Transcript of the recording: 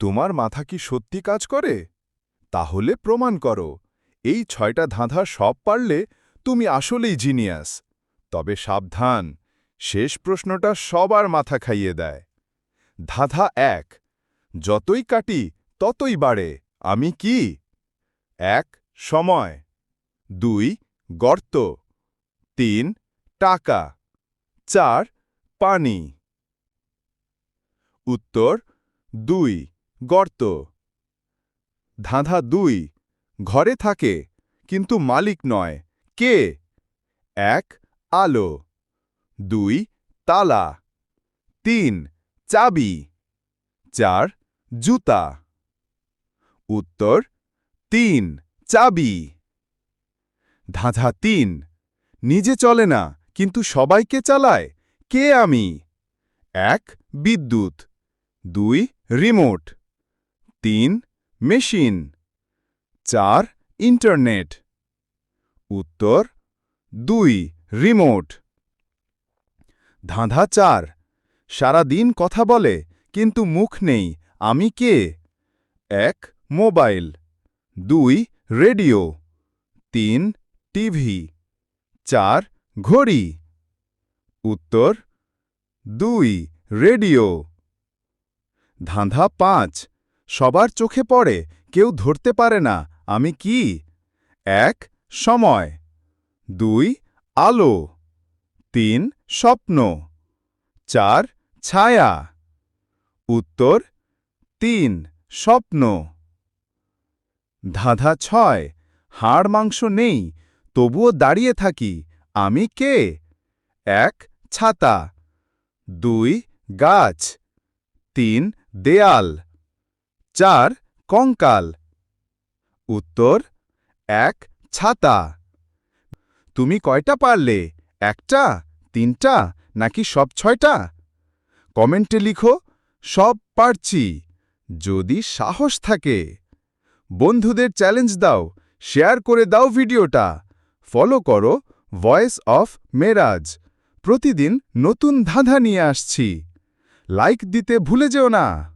তোমার মাথা কি সত্যি কাজ করে? তাহলে প্রমাণ করো। এই ছয়টা ধাঁধা সব পারলে তুমি আসলেই জিনিয়াস। তবে সাবধান, শেষ প্রশ্নটা সবার মাথা খাইয়ে দেয়। ধাঁধা এক, যতই কাটি ততই বাড়ে, আমি কি? এক, সময়। দুই, গর্ত। তিন, টাকা। চার, পানি। উত্তর, দুই। গর্ত। ধাঁধা দুই, ঘরে থাকে, কিন্তু মালিক নয়। কে? এক, আলো। দুই, তালা। তিন, চাবি। চার, জুতা। উত্তর, তিন, চাবি। ধাঁধা তিন, নিজে চলে না, কিন্তু সবাইকে চালায়। কে আমি? এক, বিদ্যুৎ। দুই, রিমোট। তিন, মেশিন। চার, ইন্টারনেট। উত্তর, দুই, রিমোট। ধাঁধা চার সারা দিন কথা বলে, কিন্তু মুখ নেই, আমি কে? এক, মোবাইল। দুই, রেডিও। তিন, টিভি। চার, ঘড়ি। উত্তর, দুই, রেডিও। ধাঁধা পাঁচ সবার চোখে পড়ে, কেউ ধরতে পারে না, আমি কি? এক, সময়। দুই, আলো। তিন, স্বপ্ন। চার, ছায়া। উত্তর, তিন, স্বপ্ন। ধাঁধা ছয়, হাড় মাংস নেই, তবুও দাঁড়িয়ে থাকি, আমি কে? এক, ছাতা। দুই, গাছ। তিন, দেয়াল। চার, কঙ্কাল। উত্তর, এক, ছাতা। তুমি কয়টা পারলে, একটা, তিনটা, নাকি সব ছয়টা? কমেন্টে লিখো, সব পারছি, যদি সাহস থাকে। বন্ধুদের চ্যালেঞ্জ দাও, শেয়ার করে দাও ভিডিওটা। ফলো করো, ভয়েস অফ মেরাজ। প্রতিদিন নতুন ধাঁধা নিয়ে আসছি। লাইক দিতে ভুলে যেও না।